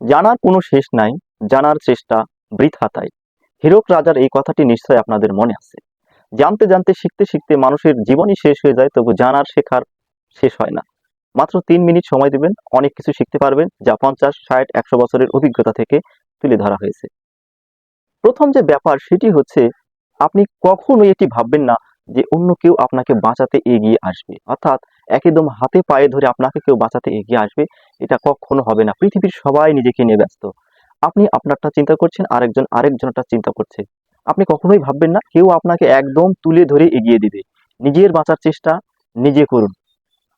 জানার কোনো শেষ নাই, জানার চেষ্টা বৃথা তাই। হীরক রাজার এই কথাটি নিশ্চয় আপনাদের মনে আছে। জানতে জানতে, শিখতে শিখতে মানুষের জীবনই শেষ হয়ে যায়, তবু জানার শেখার শেষ হয় না। মাত্র তিন মিনিট সময় দিবেন, অনেক কিছু শিখতে পারবেন, যা পঞ্চাশ, ষাট, একশো বছরের অভিজ্ঞতা থেকে তুলে ধরা হয়েছে। প্রথম যে ব্যাপার, সেটি হচ্ছে, আপনি কখনোই এটি ভাববেন না যে অন্য কেউ আপনাকে বাঁচাতে এগিয়ে আসবে। অর্থাৎ একদম হাতে পায়ে ধরে আপনাকে কেউ বাঁচাতে এগিয়ে আসবে, এটা কখনো হবে না। পৃথিবীর সবাই নিজেকে নিয়ে ব্যস্ত। আপনি আপনারটা চিন্তা করছেন, আরেকজন আরেকজনটা চিন্তা করছে। আপনি কখনোই ভাববেন না, কেউ আপনাকে একদম তুলে ধরে এগিয়ে দিবে। নিজের বাঁচার চেষ্টা নিজে করুন।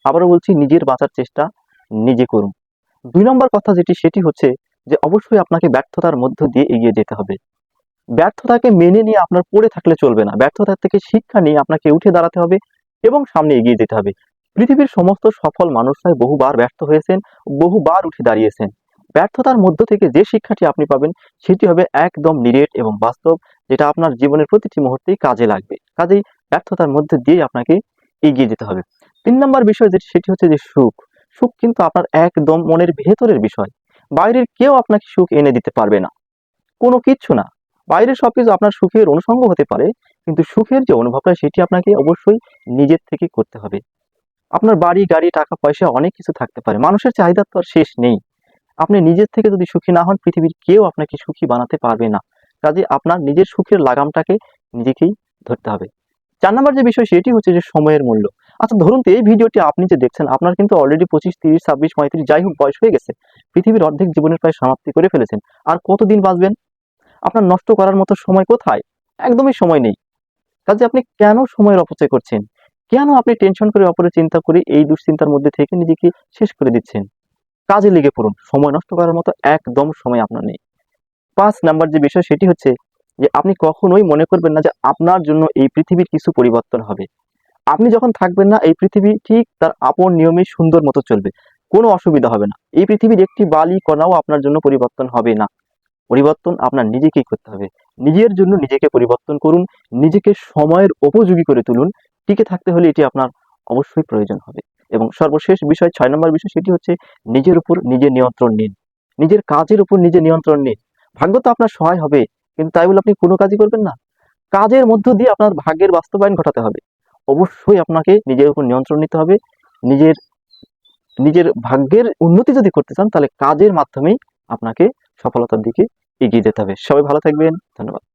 আবারও বলছি, নিজের বাঁচার চেষ্টা নিজে করুন। দুই নম্বর কথা যেটি, সেটি হচ্ছে যে, অবশ্যই আপনাকে ব্যর্থতার মধ্য দিয়ে এগিয়ে যেতে হবে। ব্যর্থতাকে মেনে নিয়ে আপনার পড়ে থাকলে চলবে না। ব্যর্থতার থেকে শিক্ষা নিয়ে আপনাকে উঠে দাঁড়াতে হবে এবং সামনে এগিয়ে যেতে হবে। পৃথিবীর সমস্ত সফল মানুষরাই বহুবার ব্যর্থ হয়েছেন, বহুবার উঠে দাঁড়িয়েছেন। ব্যর্থতার মধ্য থেকে যে শিক্ষাটি আপনি পাবেন, সেটি হবে একদম নিরেট এবং বাস্তব, যেটা আপনার জীবনের প্রতিটি মুহূর্তেই কাজে লাগবে। কাজেই ব্যর্থতার মধ্যে দিয়েই আপনাকে এগিয়ে যেতে হবে। তিন নম্বর বিষয় যেটি, সেটি হচ্ছে যে সুখ। সুখ কিন্তু আপনার একদম মনের ভেতরের বিষয়। বাইরের কেউ আপনাকে সুখ এনে দিতে পারবে না। কোনো কিচ্ছু না। বাইরের সবকিছু আপনার সুখের অনুষঙ্গ হতে পারে, কিন্তু সুখের যে অনুভবটা, সেটি আপনাকে অবশ্যই নিজের থেকে করতে হবে। আপনার বাড়ি, গাড়ি, টাকা, পয়সা অনেক কিছু থাকতে পারে। মানুষের চাহিদা তো আর শেষ নেই। আপনি নিজের থেকে যদি সুখী না হন, পৃথিবীর কেউ আপনাকে সুখী বানাতে পারবে না। কাজে আপনার নিজের সুখের লাগামটাকে নিজেকেই ধরতে হবে। চার নম্বর যে বিষয়, সেটি হচ্ছে যে সময়ের মূল্য। আচ্ছা ধরুন তো এই ভিডিওটি আপনি যে দেখছেন, আপনার কিন্তু অলরেডি পঁচিশ, তিরিশ, ছাব্বিশ, পঁয়ত্রিশ, যাই হোক, বয়স হয়ে গেছে। পৃথিবীর অর্ধেক জীবনের প্রায় সমাপ্তি করে ফেলেছেন। আর কতদিন বাঁচবেন? আপনার নষ্ট করার মতো সময় কোথায়? একদমই সময় নেই। কাজে আপনি কেন সময়ের অপচয় করছেন? কেন আপনি টেনশন করে, অপরের চিন্তা করে, এই দুশ্চিন্তার মধ্যে থেকে নিজেকে শেষ করে দিচ্ছেন? কাজে লেগে পড়ুন। সময় নষ্ট করার মতো একদম সময় আপনার নেই। পাঁচ নাম্বার যে বিষয়, সেটি হচ্ছে যে আপনি কখনোই মনে করবেন না যে আপনার জন্য এই পৃথিবীর কিছু পরিবর্তন হবে। আপনি যখন থাকবেন না, এই পৃথিবী ঠিক তার আপন নিয়মে সুন্দর মতো চলবে। কোনো অসুবিধা হবে না। এই পৃথিবীর একটি বালি কণাও আপনার জন্য পরিবর্তন হবে না। পরিবর্তন আপনার নিজেকেই করতে হবে। নিজের জন্য নিজেকে পরিবর্তন করুন। নিজেকে সময়ের উপযোগী করে তুলুন। টিকে থাকতে হলে এটি আপনার অবশ্যই প্রয়োজন হবে। এবং সর্বশেষ বিষয়, ছয় নম্বর বিষয় সেটি হচ্ছে নিজের উপর নিজে নিয়ন্ত্রণ নিন। নিজের কাজের উপর নিজে নিয়ন্ত্রণ নিন। ভাগ্য তো আপনার সহায় হবে, কিন্তু তাই বলে আপনি কোনো কাজই করবেন না। কাজের মধ্য দিয়ে আপনার ভাগ্যের বাস্তবায়ন ঘটাতে হবে। অবশ্যই আপনাকে নিজের উপর নিয়ন্ত্রণ নিতে হবে। নিজের নিজের ভাগ্যের উন্নতি যদি করতে চান, তাহলে কাজের মাধ্যমেই আপনাকে সফলতার দিকে এগিয়ে যেতে হবে। সবাই ভালো থাকবেন। ধন্যবাদ।